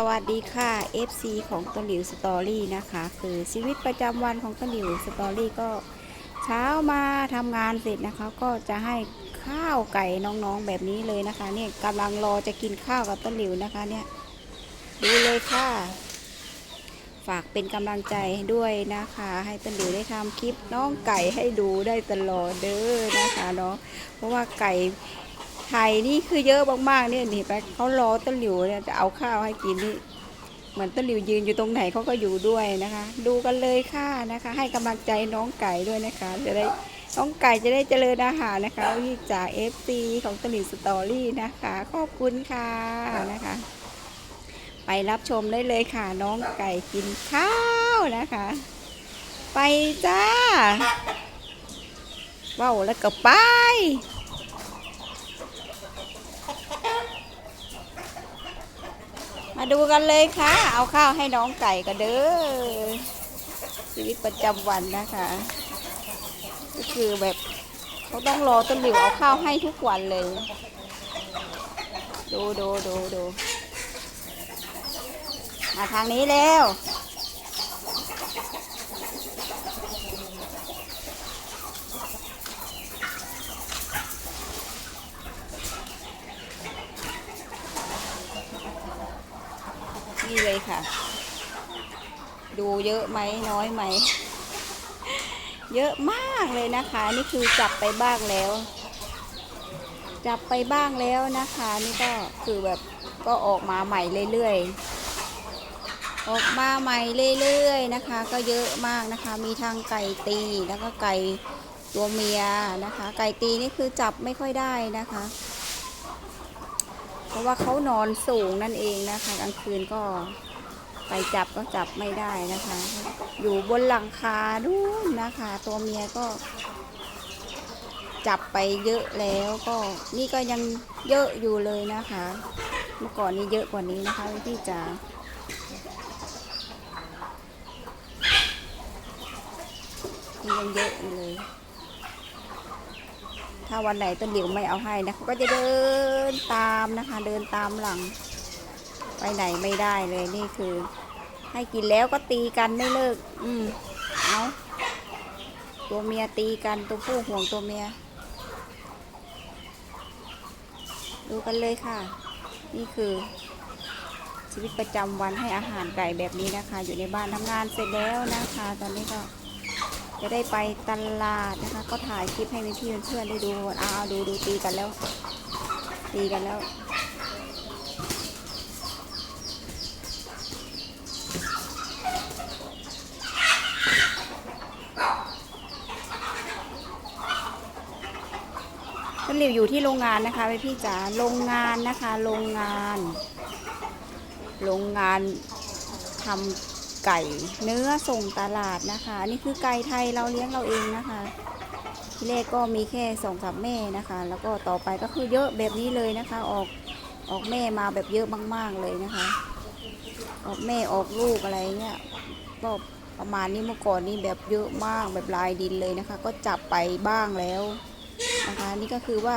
สวัสดีค่ะ FC ของต้นหลิวสตอรี่นะคะ คือชีวิตประจำวันของต้นหลิวสตอรี่ก็เช้ามาทำงานเสร็จนะคะ ก็จะให้ข้าวไก่น้องๆแบบนี้เลยนะคะ เนี่ยกำลังรอจะกินข้าวกับต้นหลิวนะคะเนี่ยดูเลยค่ะ ฝากเป็นกำลังใจด้วยนะคะ ให้ต้นหลิวได้ทำคลิปน้องไก่ให้ดูได้ตลอดเด้อนะคะเนาะเพราะว่าไก่ ไทยนี่คือเยอะมากๆเนี่ยนี่ไปเขารอต้นหลิวเนี่ยจะเอาข้าวให้กินนี่เหมือนต้นหลิวยืนอยู่ตรงไหนเขาก็อยู่ด้วยนะคะ ดูกันเลยค่ะนะคะ ให้กำลังใจน้องไก่ด้วยนะคะ จะได้น้องไก่จะได้เจริญอาหารนะคะนี่จากเอฟซีของต้นหลิวสตอรี่นะคะ ขอบคุณค่ะนะคะ ไปรับชมได้เลยค่ะ น้องไก่กินข้าวนะคะ ไปจ้าว้าวแล้วก็ไป มาดูกันเลยค่ะ เอาข้าวให้น้องไก่กันเด้อชีวิตประจำวันนะคะ ก็คือแบบเขาต้องรอต้นหลิวเอาข้าวให้ทุกวันเลย ดูดูดูดูมาทางนี้แล้ว นี่ เลยค่ะ ดูเยอะไหมน้อยไหม เยอะมากเลยนะคะ นี่คือจับไปบ้างแล้ว จับไปบ้างแล้วนะคะ นี่ก็คือแบบก็ออกมาใหม่เรื่อยๆ ออกมาใหม่เรื่อยๆนะคะ ก็เยอะมากนะคะ มีทางไก่ตีแล้วก็ไก่ตัวเมียนะคะ ไก่ตีนี่คือจับไม่ค่อยได้นะคะ ราะว่าเขานอนสูงนั่นเองนะคะกลางคืนก็ไปจับก็จับไม่ได้นะคะ อยู่บนหลังคาดูนนะคะ ตัวเมียก็ จับไปเยอะแล้วก็นี่ก็ยังเยอะอยู่เลยนะคะ เมื่อก่อนนี้เยอะกว่านี้นะคะพี่จ๋ายังเยอะอยู่เลย ถ้าวันไหนต้นเหลิวไม่เอาให้นะเขาก็จะเดินตามนะคะ เดินตามหลัง ไปไหนไม่ได้เลยนี่คือ ให้กินแล้วก็ตีกันไม่เลิก อืมเอาตัวเมียตีกันตัวผู้ห่วงตัวเมีย ดูกันเลยค่ะ นี่คือ ชีวิตประจำวันให้อาหารไก่แบบนี้นะคะ อยู่ในบ้านทำงานเสร็จแล้วนะคะ ตอนนี้ก็ จะได้ไปตลาดนะคะ ก็ถ่ายคลิปให้พี่เพื่อนๆได้ดูอ้าวดูดูตีกันแล้ว ตีกันแล้วต้นหลิวอยู่ที่โรงงานนะคะพี่จ๋าโรงงานนะคะ โรงงาน โรงงานทำ ไก่เนื้อส่งตลาดนะคะ นี่คือไก่ไทยเราเลี้ยงเราเองนะคะที่แรกก็มีแค่สองสามแม่นะคะ แล้วก็ต่อไปก็คือเยอะแบบนี้เลยนะคะ ออกออกแม่มาแบบเยอะมาก ๆเลยนะคะ ออกแม่ออกลูกอะไรเงี้ยก็ประมาณนี้เมื่อก่อนนี่แบบเยอะมากแบบลายดินเลยนะคะ ก็จับไปบ้างแล้วนะคะ นี่ก็คือว่า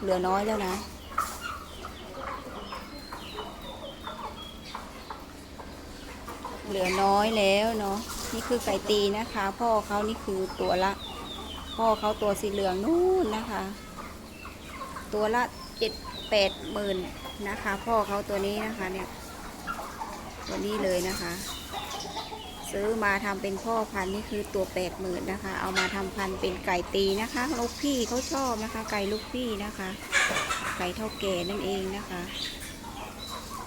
เหลือน้อยแล้วนะ เหลือน้อยแล้วเนาะนี่คือไก่ตีนะคะ พ่อเขานี่คือตัวละ พ่อเขาตัวสีเหลืองนู่นนะคะ ตัวละเจ็ดแปดหมื่นนะคะ พ่อเขาตัวนี้นะคะเนี่ย ตัวนี้เลยนะคะ ซื้อมาทำเป็นพ่อพันธุ์นี่คือตัวแปดหมื่นนะคะ เอามาทำพันธุ์เป็นไก่ตีนะคะ ลูกพี่เขาชอบนะคะ ไก่ลูกพี่นะคะ ไก่เท่าแก่นั่นเองนะคะ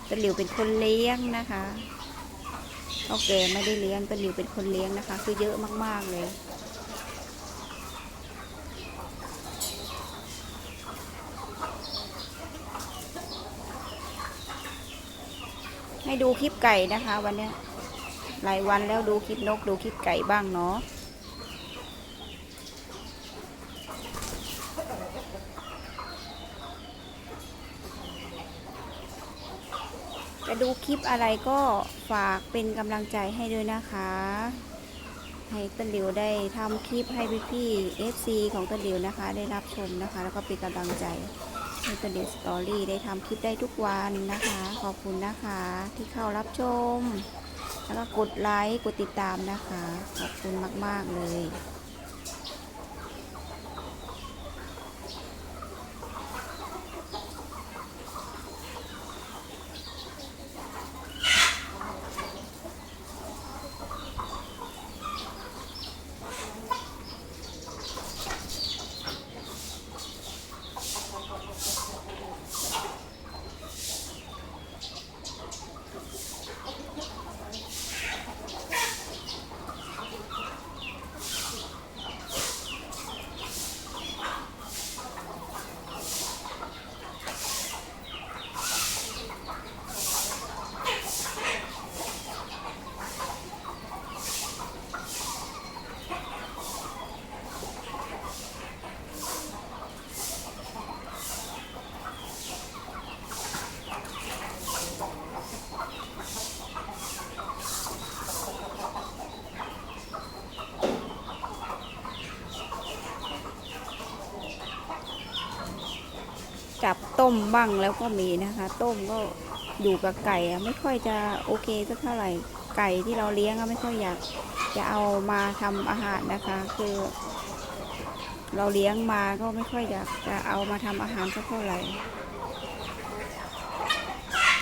ตะหลิวเป็นคนเลี้ยงนะคะ เท่าแก่ไม่ได้เลี้ยงตะหลิวเป็นคนเลี้ยงนะคะ คือเยอะมากๆเลย ให้ดูคลิปไก่นะคะ วันนี้หลายวันแล้วดูคลิปนกดูคลิปไก่บ้างเนาะ ดูคลิปอะไรก็ฝากเป็นกำลังใจให้ด้วยนะคะ ให้ต้นหลิวได้ทำคลิปให้พี่ๆ FC ของต้นหลิวนะคะ ได้รับชมนะคะ แล้วก็เป็นกำลังใจให้ตัวเดียวสตอรี่ได้ทำคลิปได้ทุกวันนะคะ ขอบคุณนะคะที่เข้ารับชม แล้วก็กดไลค์กดติดตามนะคะ ขอบคุณมาก ๆ เลย จับต้มบ้างแล้วก็มีนะคะ ต้มก็อยู่กับไก่ไม่ค่อยจะโอเคสักเท่าไหร่ไก่ที่เราเลี้ยงก็ไม่ค่อยอยากจะเอามาทำอาหารนะคะ คือ เราเลี้ยงมาก็ไม่ค่อยอยากจะเอามาทำอาหารสักเท่าไหร่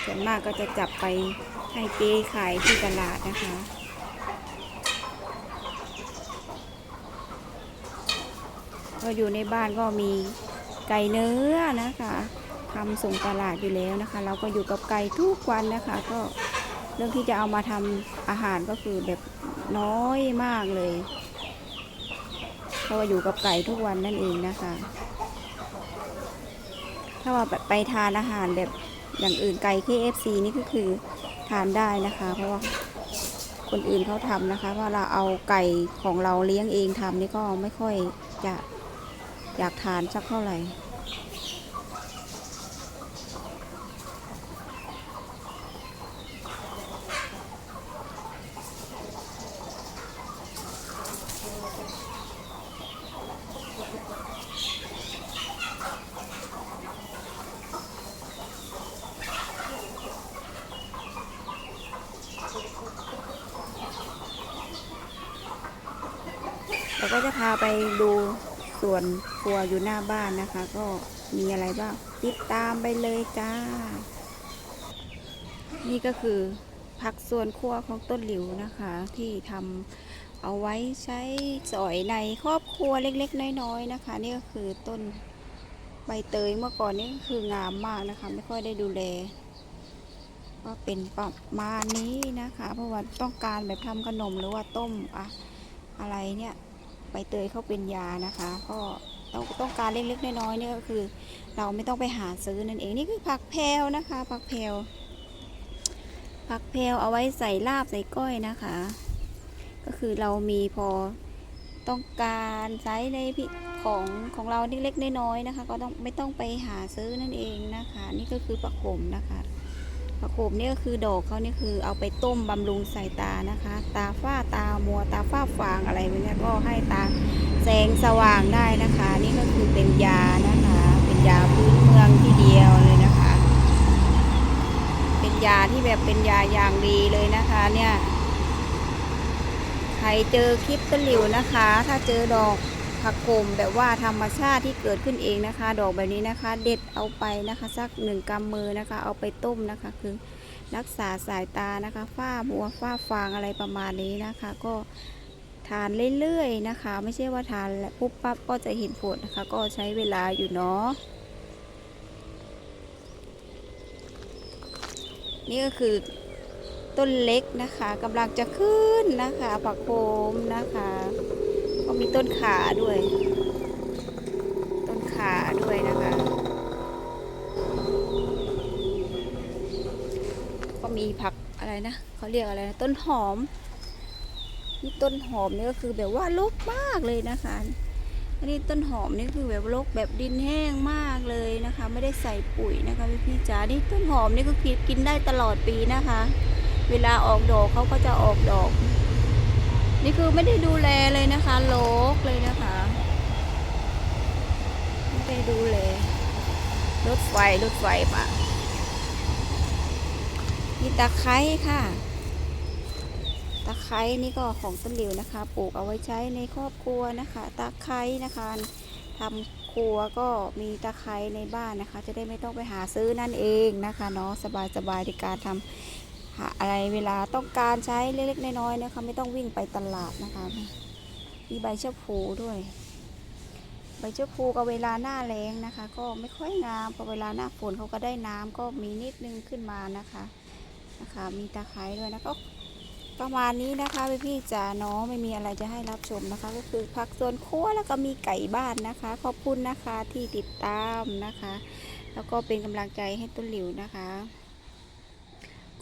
ส่วนมากก็จะจับไปให้เจ๊ขายที่ตลาดนะคะก็อยู่ในบ้านก็มี ไก่เนื้อนะคะทำส่งตลาดอยู่แล้วนะคะ เราก็อยู่กับไก่ทุกวันนะคะ ก็เรื่องที่จะเอามาทำอาหารก็คือแบบน้อยมากเลยเพราะว่าอยู่กับไก่ทุกวันนั่นเองนะคะ ถ้าว่าไปทานอาหารแบบอย่างอื่นไก่ KFC นี่ก็คือทานได้นะคะ เพราะว่าคนอื่นเขาทำนะคะ ว่าเราเอาไก่ของเราเลี้ยงเองทำนี่ก็ไม่ค่อยจะ อยากทานสักเท่าไหร่ เราก็จะพาไปดู ส่วนครัวอยู่หน้าบ้านนะคะ ก็มีอะไรบ้างติดตามไปเลยจ้า นี่ก็คือผักส่วนครัวของต้นหลิวนะคะ ที่ทำเอาไว้ใช้สอยในครอบครัวเล็กๆ น้อยๆนะคะ นี่ก็คือต้นใบเตยเมื่อก่อนนี่ก็คืองามมากนะคะ ไม่ค่อยได้ดูแลก็เป็นประมาณนี้นะคะ เพราะว่าต้องการแบบทำขนมหรือว่าต้มอะอะไรเนี่ย ใบเตยเขาเป็นยานะคะก็ต้องต้องการเล็กๆน้อยๆเนี่ยก็คือ เราไม่ต้องไปหาซื้อนั่นเองนี่คือผักแพรวนะคะผักแพรวผักแพรวเอาไว้ใส่ลาบใส่ก้อยนะคะ ก็คือเรามีพอต้องการใช้ในพิของของเราเล็กๆน้อยๆนะคะ ก็ต้องไม่ต้องไปหาซื้อนั่นเองนะคะ นี่ก็คือผักโขมนะคะ ผักโขมนี่ก็คือดอกเขานี่คือเอาไปต้มบำรุงใส่ตานะคะ ตาฝ้าตามัวตาฝ้าฟางอะไรเนี้ยก็ให้ตาแสงสว่างได้นะคะ นี่ก็คือเป็นยานะคะ เป็นยาพื้นเมืองที่เดียวเลยนะคะ เป็นยาที่แบบเป็นยาอย่างดีเลยนะคะเนี่ยใครเจอคลิปต้นหลิวนะคะ ถ้าเจอดอก ผักโขมแบบว่าธรรมชาติที่เกิดขึ้นเองนะคะ ดอกแบบนี้นะคะ เด็ดเอาไปนะคะสักหนึ่งกำมือนะคะ เอาไปต้มนะคะ คือรักษาสายตานะคะ ฝ้ามัวฝ้าฟางอะไรประมาณนี้นะคะ ก็ทานเรื่อยๆนะคะ ไม่ใช่ว่าทานแล้วปุ๊บปั๊บก็จะเห็นผลนะคะ ก็ใช้เวลาอยู่เนาะนี่ก็คือต้นเล็กนะคะกำลังจะขึ้นนะคะผักโขมนะคะ ก็มีต้นขาด้วย ต้นขาด้วยนะคะ ก็มีผักอะไรนะเขาเรียกอะไรนะต้นหอมนี่ต้นหอมนี่ก็คือแบบว่ารกมากเลยนะคะอันนี้ต้นหอมนี่คือแบบรกแบบดินแห้งมากเลยนะคะ ไม่ได้ใส่ปุ๋ยนะคะพี่พี่จ๋านี่ต้นหอมนี่ก็กินได้ตลอดปีนะคะ เวลาออกดอกเขาก็จะออกดอก นี่คือไม่ได้ดูแลเลยนะคะรกเลยนะคะ ไม่ได้ดูแลรถไฟรถไฟมามีตะไคร้ค่ะ ตะไคร้นี่ก็ของต้นหลิวนะคะ ปลูกเอาไว้ใช้ในครอบครัวนะคะ ตะไคร้นะคะทำครัวก็มีตะไคร้ในบ้านนะคะ จะได้ไม่ต้องไปหาซื้อนั่นเองนะคะเนาะสบายๆในการทำ หาอะไรเวลาต้องการใช้เล็กๆน้อยๆนะคะไม่ต้องวิ่งไปตลาดนะคะมีใบเชะพูด้วย ใบเชะพูก็เวลาหน้าแล้งนะคะ ก็ไม่ค่อยงามพอเวลาหน้าฝนเขาก็ได้น้ำก็มีนิดนึงขึ้นมานะคะนะคะ มีตะไคร้ด้วยนะก็ประมาณนี้นะคะพี่พี่จ๋าเนาะไม่มีอะไรจะให้รับชมนะคะ ก็คือผักสวนครัวแล้วก็มีไก่บ้านนะคะ ขอบคุณนะคะที่ติดตามนะคะ แล้วก็เป็นกำลังใจให้ต้นหลิวนะคะ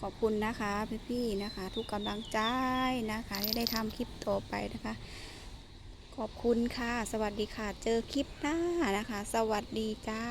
ขอบคุณนะคะพี่ๆนะคะ ทุกกำลังใจนะคะที่ได้ทำคลิปต่อไปนะคะ ขอบคุณค่ะ สวัสดีค่ะ เจอคลิปหน้านะคะ สวัสดีจ้า